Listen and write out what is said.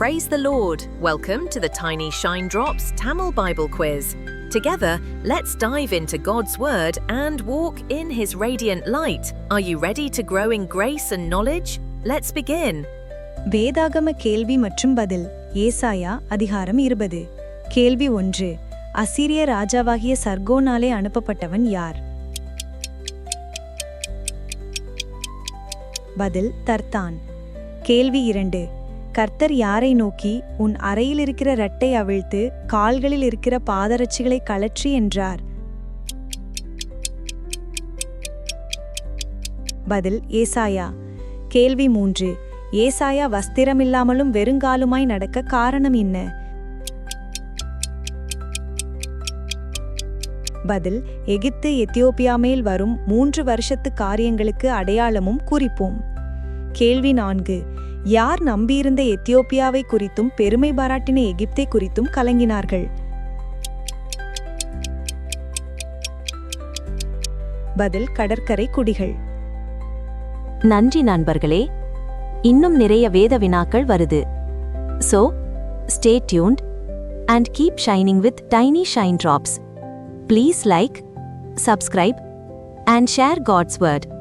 Praise the Lord. Welcome to the Tiny Shine Drops Tamil Bible Quiz. Together, let's dive into God's Word and walk in His radiant light. Are you ready to grow in grace and knowledge? Let's begin. வேதாகம கேள்வி மற்றும் பதில் ஏசாயா அதிகாரம் இருபது கேள்வி ஒன்று அசீரிய ராஜாவாகிய சர்கோனாலே அனுப்பப்பட்டவன் யார் பதில் தர்தான் கேள்வி இரண்டு கர்த்தர் யாரை நோக்கி உன் அறையில் இருக்கிற ரட்டை அவிழ்த்து கால்களில் இருக்கிற பாதரட்சிகளை கழற்றி என்றார். பதில் ஏசாயா. கேள்வி மூன்று. ஏசாயா வஸ்திரமில்லாமலும் வெறுங்காலுமாய் நடக்க காரணம் என்ன? பதில் எகிப்து எத்தியோப்பியா மேல் வரும் மூன்று வருஷத்து காரியங்களுக்கு அடையாளமும் குறிப்போம். கேள்வி நான்கு. யார் நம்பியிருந்த எத்தியோப்பியாவை குறித்தும் பெருமை பாராட்டின எகிப்தை குறித்தும் கலங்கினார்கள். பதில் கடற்கரை குடிகள். நன்றி நண்பர்களே. இன்னும் நிறைய வேத வினாக்கள் வருது. So stay tuned and keep shining with tiny shine drops please like subscribe and share God's word